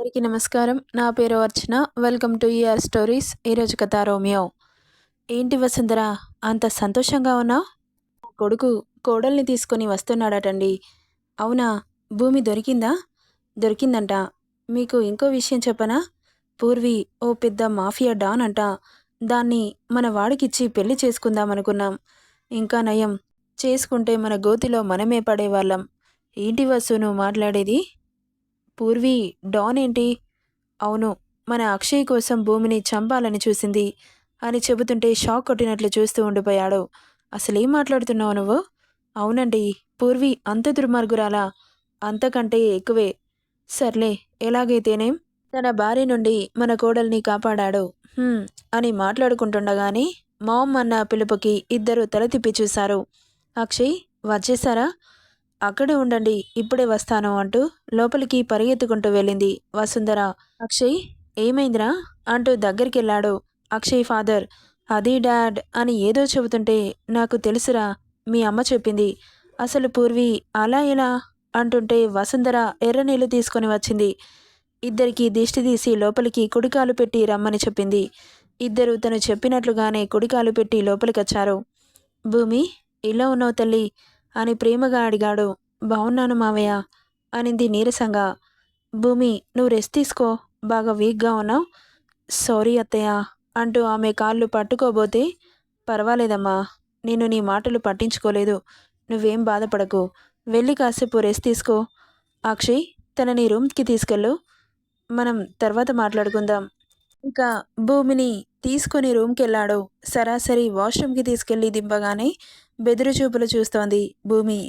అందరికీ నమస్కారం. నా పేరు Archana. Welcome to ER stories ఈరోజు కథ రోమియో. ఏంటి వసుంధర? అంత సంతోషంగా ఉన్నా? కొడుకు కోడల్ని తీసుకొని వస్తున్నాడటండి. అవునా? భూమి దొరికిందా? దొరికిందంట. మీకు ఇంకో విషయం చెప్పనా? పూర్వి ఓ పెద్ద మాఫియా డాన్ అంట. దాన్ని మన వాడికిచ్చి పెళ్ళి చేసుకుందామనుకున్నాం. ఇంకా నయం. చేసుకుంటే మన గోతిలో మనమే పడేవాళ్ళం. ఏంటి వసు నువ్వు మాట్లాడేది? పూర్వి డాన్ ఏంటి? అవును మన అక్షయ్ కోసం భూమిని చంపాలని చూసింది అని చెబుతుంటే షాక్ కొట్టినట్లు చూస్తూ ఉండిపోయాడు. అసలేం మాట్లాడుతున్నావు నువ్వు? అవునండి పూర్వి అంత దుర్మార్గురాలా? అంతకంటే ఎక్కువే. సర్లే ఎలాగైతేనేం? తన భార్య నుండి మన కోడల్ని కాపాడాడు. అని మాట్లాడుకుంటుండగానే మామ్ అన్న పిలుపుకి ఇద్దరు తల తిప్పి చూశారు. అక్షయ్ వచ్చేసారా అక్కడే ఉండండి ఇప్పుడే వస్తాను అంటూ లోపలికి పరిగెత్తుకుంటూ వెళ్ళింది వసుంధర. అక్షయ్ ఏమైందిరా? అంటూ దగ్గరికి వెళ్ళాడు అక్షయ్ ఫాదర్. అది డాడ్ అని ఏదో చెబుతుంటే నాకు తెలుసురా మీ అమ్మ చెప్పింది. అసలు పూర్వి అలా ఎలా? అంటుంటే వసుంధర ఎర్రనీళ్ళు తీసుకొని వచ్చింది. ఇద్దరికి దిష్టి తీసి లోపలికి కుడికాలు పెట్టి రమ్మని చెప్పింది. ఇద్దరు తను చెప్పినట్లుగానే కుడికాలు పెట్టి లోపలికొచ్చారు. భూమి ఇలా ఉన్నావు తల్లి. అని ప్రేమగా అడిగాడు. బాగున్నాను మావయ్య అనింది నీరసంగా. భూమి నువ్వు రెస్ట్ తీసుకో. బాగా వీక్గా ఉన్నావు. సారీ అత్తయ్య అంటూ ఆమె కాళ్ళు పట్టుకోబోతే పర్వాలేదమ్మా. నేను నీ మాటలు పట్టించుకోలేదు. నువ్వేం బాధపడకు. వెళ్ళి కాసేపు రెస్ట్ తీసుకో. అక్షయ్ తన నీ రూమ్కి తీసుకెళ్ళు. మనం తర్వాత మాట్లాడుకుందాం. ఇంకా భూమిని తీసుకొని రూమ్కి వెళ్ళాడు సరాసరి వాష్రూమ్కి తీసుకెళ్ళి దింపగానే బెదురు చూపులు చూస్తోంది భూమి.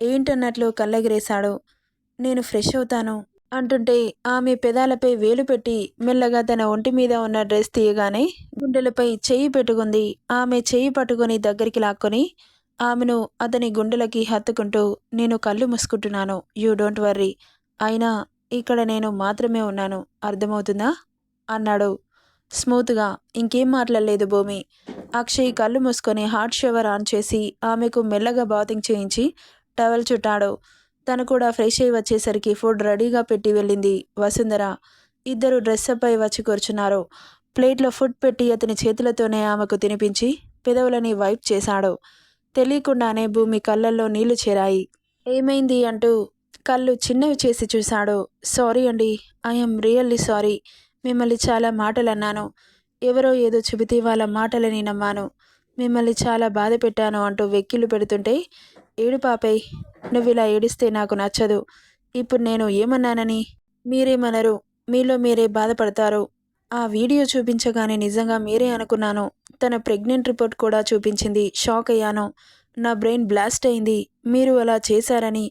ఏంటన్నట్లు కళ్ళెగిరేశాడు. నేను ఫ్రెష్ అవుతాను అంటుంటే ఆమె పెదాలపై వేలు పెట్టి మెల్లగా తన ఒంటి మీద ఉన్న డ్రెస్ తీయగానే గుండెలపై చెయ్యి పెట్టుకుంది. ఆమె చెయ్యి పట్టుకొని దగ్గరికి లాక్కొని ఆమెను అతని గుండెలకి హత్తుకుంటూ నేను కళ్ళు మూసుకుంటున్నాను. You don't worry. అయినా ఇక్కడ నేను మాత్రమే ఉన్నాను. అర్థమవుతుందా? అన్నాడు. స్మూత్గా ఇంకేం మాట్లాడలేదు భూమి. అక్షయ్ కళ్ళు మూసుకొని హాట్ షవర్ ఆన్ చేసి ఆమెకు మెల్లగా బాతింగ్ చేయించి టవల్ చుట్టాడు. తను కూడా ఫ్రెష్ అయి వచ్చేసరికి ఫుడ్ రెడీగా పెట్టి వెళ్ళింది వసుంధర. ఇద్దరు డ్రెస్సపై వచ్చి కూర్చున్నారు. ప్లేట్లో ఫుడ్ పెట్టి అతని చేతులతోనే ఆమెకు తినిపించి పెదవులని వైప్ చేశాడు. తెలియకుండానే భూమి కళ్ళల్లో నీళ్ళు చేరాయి. ఏమైంది అంటూ కళ్ళు చిన్నవి చేసి చూశాడు. సారీ అండి ఐఎమ్ రియల్లీ సారీ. మిమ్మల్ని చాలా మాటలు అన్నాను ఎవరో ఏదో చెబితే వాళ్ళ మాటలని నమ్మాను. మిమ్మల్ని చాలా బాధ పెట్టాను అంటూ వెక్కిళ్ళు పెడుతుంటే ఏడు పాపై నువ్వు ఇలా ఏడిస్తే నాకు నచ్చదు. ఇప్పుడు నేను ఏమన్నానని? మీరేమనరు? మీలో మీరే బాధపడతారు. ఆ వీడియో చూపించగానే నిజంగా మీరే అనుకున్నాను. తన ప్రెగ్నెంట్ రిపోర్ట్ కూడా చూపించింది. షాక్ అయ్యాను. నా బ్రెయిన్ బ్లాస్ట్ అయింది. మీరు అలా చేశారని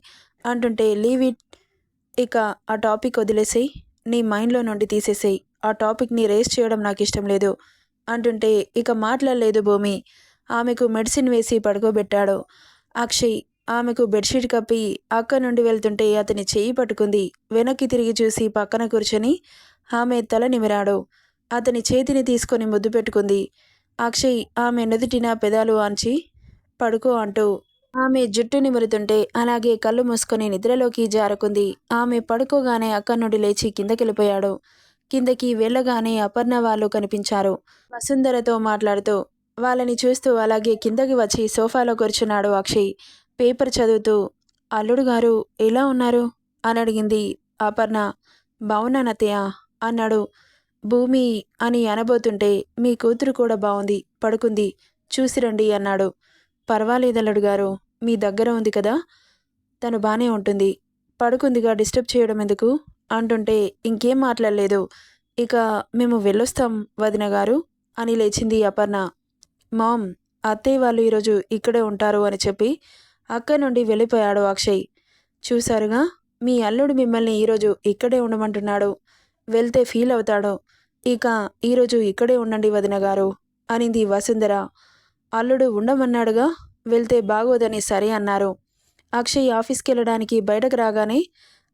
అంటుంటే లీవ్ ఇట్. ఇక ఆ టాపిక్ వదిలేసేయి. నీ మైండ్లో నుండి తీసేసేయి. ఆ టాపిక్ని రేస్ చేయడం నాకు ఇష్టం లేదు. అంటుంటే ఇక మాట్లాడలేదు భూమి. ఆమెకు మెడిసిన్ వేసి పడుకోబెట్టాడు. అక్షయ్ ఆమెకు బెడ్షీట్ కప్పి అక్క నుండి వెళ్తుంటే అతని చెయ్యి పట్టుకుంది. వెనక్కి తిరిగి చూసి పక్కన కూర్చొని ఆమె తల నిమిరాడు. అతని చేతిని తీసుకొని ముద్దు పెట్టుకుంది. అక్షయ్ ఆమె నుదుటిన పెదాలు ఆంచి పడుకో అంటూ ఆమె జుట్టు నిమురుతుంటే అలాగే కళ్ళు మూసుకొని నిద్రలోకి జారుకుంది. ఆమె పడుకోగానే అక్కడి నుండి లేచి కిందకెళ్ళిపోయాడు. కిందకి వెళ్ళగానే అపర్ణ వాళ్ళు కనిపించారు. వసుంధరతో మాట్లాడుతూ వాళ్ళని చూస్తూ అలాగే కిందకి వచ్చి సోఫాలో కూర్చున్నాడు అక్షయ్. పేపర్ చదువుతూ అల్లుడు గారు ఎలా ఉన్నారు? అని అడిగింది అపర్ణ. బాగున్నానత్తయ్య అన్నాడు. భూమి అని అనబోతుంటే మీ కూతురు కూడా బాగుంది పడుకుంది చూసిరండి అన్నాడు. పర్వాలేదు అల్లుడు గారు మీ దగ్గర ఉంది కదా తను బాగానే ఉంటుంది. పడుకుందిగా డిస్టర్బ్ చేయడం ఎందుకు? అంటుంటే ఇంకేం మాట్లాడలేదు. ఇక మేము వెళ్ళొస్తాం వదిన గారు అని లేచింది అపర్ణ. మామ్ అత్తయ్య వాళ్ళు ఈరోజు ఇక్కడే ఉంటారు అని చెప్పి అక్కడి నుండి వెళ్ళిపోయాడు అక్షయ్. చూశారుగా మీ అల్లుడు మిమ్మల్ని ఈరోజు ఇక్కడే ఉండమంటున్నాడు. వెళ్తే ఫీల్ అవుతాడు. ఇక ఈరోజు ఇక్కడే ఉండండి వదిన గారు అనింది వసుంధర. అల్లుడు ఉండమన్నాడుగా వెళ్తే బాగోదని సరే అన్నారు. అక్షయ్ ఆఫీస్కి వెళ్ళడానికి బయటకు రాగానే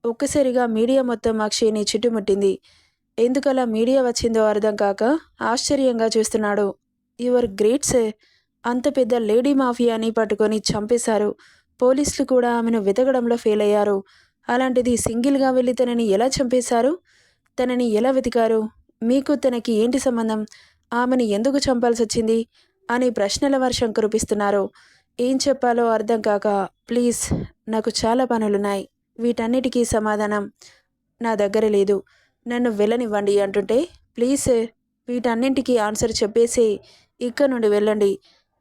ఒక్కసారిగా మీడియా మొత్తం అక్షయ్ని చుట్టుముట్టింది. ఎందుకలా మీడియా వచ్చిందో అర్థం కాక ఆశ్చర్యంగా చూస్తున్నాడు. యువర్ గ్రేట్ సే అంత పెద్ద లేడీ మాఫియాని పట్టుకొని చంపేశారు. పోలీసులు కూడా ఆమెను వెతకడంలో ఫెయిల్ అయ్యారు. అలాంటిది సింగిల్గా వెళ్ళి తనని ఎలా చంపేశారు? తనని ఎలా వెతికారు? మీకు తనకి ఏంటి సంబంధం? ఆమెను ఎందుకు చంపాల్సి వచ్చింది? అని ప్రశ్నల వర్షం కురిపిస్తున్నారు. ఏం చెప్పాలో అర్థం కాక ప్లీజ్ నాకు చాలా పనులున్నాయి. వీటన్నిటికీ సమాధానం నా దగ్గర లేదు. నన్ను వెళ్ళనివ్వండి అంటుంటే ప్లీజ్ సార్ వీటన్నింటికీ ఆన్సర్ చెప్పేసి ఇక్కడ నుండి వెళ్ళండి.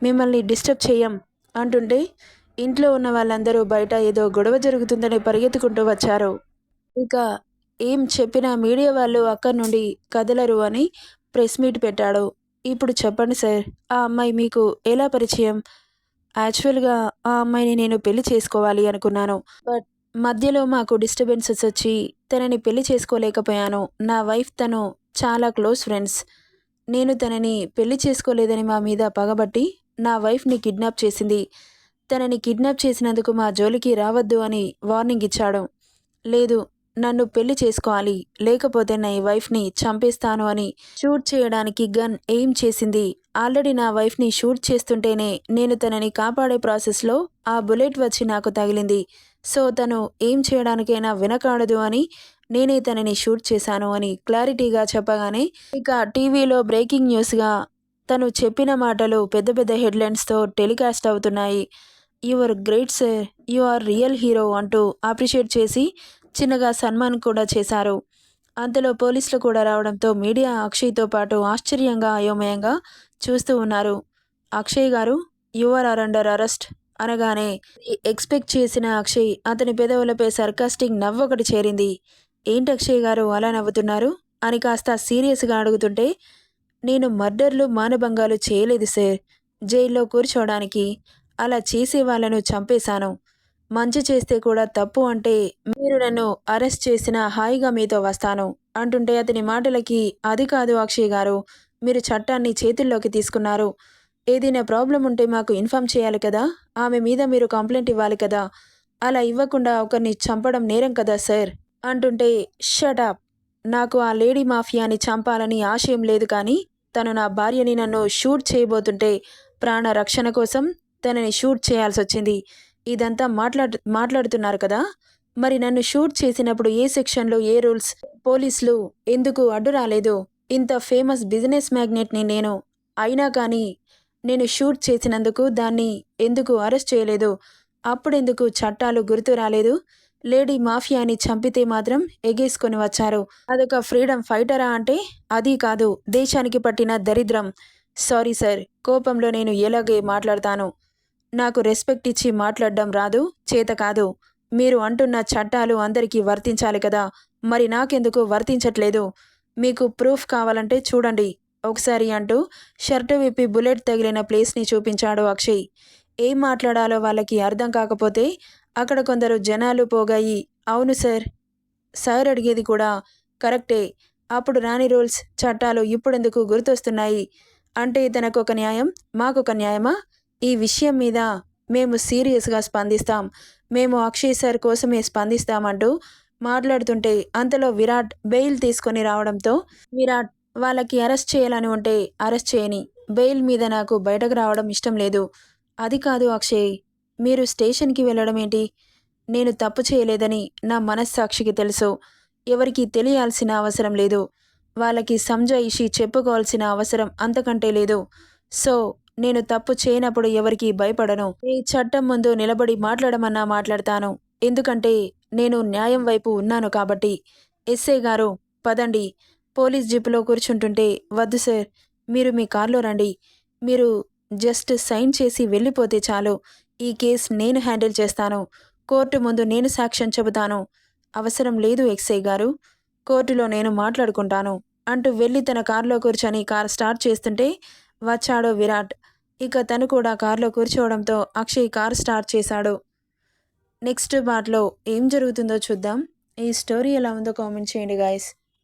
మిమ్మల్ని డిస్టర్బ్ చేయం అంటుంటే ఇంట్లో ఉన్న వాళ్ళందరూ బయట ఏదో గొడవ జరుగుతుందని పరిగెత్తుకుంటూ వచ్చారు. ఇక ఏం చెప్పినా మీడియా వాళ్ళు అక్కడి నుండి కదలరు అని ప్రెస్ మీట్ పెట్టాడు. ఇప్పుడు చెప్పండి సార్ ఆ అమ్మాయి మీకు ఎలా పరిచయం? యాక్చువల్గా ఆ అమ్మాయిని నేను పెళ్ళి చేసుకోవాలి అనుకున్నాను. బట్ మధ్యలో మాకు డిస్టర్బెన్సెస్ వచ్చి తనని పెళ్ళి చేసుకోలేకపోయాను. నా వైఫ్ తను చాలా క్లోజ్ ఫ్రెండ్స్ నేను తనని పెళ్ళి చేసుకోలేదని మా మీద పగబట్టి నా వైఫ్ని కిడ్నాప్ చేసింది. తనని కిడ్నాప్ చేసినందుకు మా జోలికి రావద్దు అని వార్నింగ్ ఇచ్చాడు. లేదు నన్ను పెళ్ళి చేసుకోవాలి. లేకపోతే నా ఈ వైఫ్ని చంపేస్తాను అని షూట్ చేయడానికి గన్ ఎయిమ్ చేసింది. ఆల్రెడీ నా వైఫ్ని షూట్ చేస్తుంటేనే నేను తనని కాపాడే ప్రాసెస్లో ఆ బుల్లెట్ వచ్చి నాకు తగిలింది. సో తను ఏం చేయడానికైనా వినకాడదు అని నేనే తనని షూట్ చేశాను అని క్లారిటీగా చెప్పగానే ఇక టీవీలో బ్రేకింగ్ న్యూస్గా తను చెప్పిన మాటలు పెద్ద పెద్ద హెడ్లైన్స్తో టెలికాస్ట్ అవుతున్నాయి. Your great sir you are real hero అంటూ అప్రిషియేట్ చేసి చిన్నగా సన్మాన్ కూడా చేశారు. అంతలో పోలీసులు కూడా రావడంతో మీడియా అక్షయ్తో పాటు ఆశ్చర్యంగా అయోమయంగా చూస్తూ ఉన్నారు. Akshay garu your are under arrest. అనగానే ఎక్స్పెక్ట్ చేసిన అక్షయ్ అతని పెదవులపై సర్కాస్టిక్ నవ్వొకటి చేరింది. ఏంటి అక్షయ్ గారు అలా నవ్వుతున్నారు? అని కాస్త సీరియస్గా అడుగుతుంటే నేను మర్డర్లు మానభంగాలు చేయలేదు సార్. జైల్లో కూర్చోవడానికి అలా చేసే వాళ్ళను చంపేశాను. మంచి చేస్తే కూడా తప్పు అంటే మీరు నన్ను అరెస్ట్ చేసిన హాయిగా మీతో వస్తాను అంటుంటే అతని మాటలకి అది కాదు అక్షయ్ గారు. మీరు చట్టాన్ని చేతుల్లోకి తీసుకున్నారు. ఏదైనా ప్రాబ్లం ఉంటే మాకు ఇన్ఫామ్ చేయాలి కదా? ఆమె మీద మీరు కంప్లైంట్ ఇవ్వాలి కదా? అలా ఇవ్వకుండా ఒకరిని చంపడం నేరం కదా సార్? అంటుంటే షటాప్ నాకు ఆ లేడీ మాఫియాని చంపాలని ఆశయం లేదు కానీ తను నా భార్యని నన్ను షూట్ చేయబోతుంటే ప్రాణ రక్షణ కోసం తనని షూట్ చేయాల్సి వచ్చింది. ఇదంతా మాట్లాడు మాట్లాడుతున్నారు కదా? మరి నన్ను షూట్ చేసినప్పుడు ఏ సెక్షన్లో ఏ రూల్స్? పోలీసులు ఎందుకు అడ్డు రాలేదు ఇంత ఫేమస్ బిజినెస్ మ్యాగ్నెట్ని నేను అయినా కానీ నేను షూట్ చేసినందుకు దాన్ని ఎందుకు అరెస్ట్ చేయలేదు? అప్పుడెందుకు చట్టాలు గుర్తు రాలేదు? లేడీ మాఫియాని చంపితే మాత్రం ఎగేసుకొని వచ్చారు. అదొక ఫ్రీడమ్ ఫైటరా అంటే? అది కాదు. దేశానికి పట్టిన దరిద్రం. సారీ సార్ కోపంలో నేను ఎలాగే మాట్లాడతాను? నాకు రెస్పెక్ట్ ఇచ్చి మాట్లాడడం రాదు చేత కాదు. మీరు అంటున్న చట్టాలు అందరికీ వర్తించాలి కదా. మరి నాకెందుకు వర్తించట్లేదు? మీకు ప్రూఫ్ కావాలంటే చూడండి. ఒకసారి అంటూ షర్టు విప్పి బుల్లెట్ తగిలిన ప్లేస్ని చూపించాడు అక్షయ్. ఏం మాట్లాడాలో వాళ్ళకి అర్థం కాకపోతే అక్కడ కొందరు జనాలు పోగాయి అవును సార్. సార్ అడిగేది కూడా కరెక్టే. అప్పుడు రాని రూల్స్ చట్టాలు ఇప్పుడెందుకు గుర్తొస్తున్నాయి? అంటే తనకొక న్యాయం మాకొక న్యాయమా? ఈ విషయం మీద మేము సీరియస్గా స్పందిస్తాం. మేము అక్షయ్ సార్ కోసమే స్పందిస్తామంటూ మాట్లాడుతుంటే అంతలో విరాట్ బెయిల్ తీసుకొని రావడంతో విరాట్ వాళ్ళకి అరెస్ట్ చేయాలని ఉంటే అరెస్ట్ చేయని. బెయిల్ మీద నాకు బయటకు రావడం ఇష్టం లేదు. అది కాదు అక్షయ్ మీరు స్టేషన్కి వెళ్ళడం ఏంటి? నేను తప్పు చేయలేదని నా మనస్సాక్షికి తెలుసు. ఎవరికి తెలియాల్సిన అవసరం లేదు. వాళ్ళకి సంజాయిషి చెప్పుకోవాల్సిన అవసరం అంతకంటే లేదు. సో నేను తప్పు చేయనప్పుడు ఎవరికి భయపడను. ఈ చట్టం ముందు నిలబడి మాట్లాడమన్నా మాట్లాడతాను. ఎందుకంటే నేను న్యాయం వైపు ఉన్నాను కాబట్టి. ఎస్ఐ గారు పదండి. పోలీస్ జీపులో కూర్చుంటుంటే వద్దు సార్ మీరు మీ కార్లో రండి. మీరు జస్ట్ సైన్ చేసి వెళ్ళిపోతే చాలు. ఈ కేస్ నేను హ్యాండిల్ చేస్తాను. కోర్టు ముందు నేను సాక్ష్యం చెబుతాను. అవసరం లేదు ఎక్సై గారు. కోర్టులో నేను మాట్లాడుకుంటాను. అంటూ వెళ్ళి తన కారులో కూర్చొని కార్ స్టార్ట్ చేస్తుంటే వచ్చాడో విరాట్. ఇక తను కూడా కారులో కూర్చోవడంతో అక్షయ్ కార్ స్టార్ట్ చేశాడు. నెక్స్ట్ పార్ట్లో ఏం జరుగుతుందో చూద్దాం. ఈ స్టోరీ ఎలా ఉందో కామెంట్ చేయండి guys.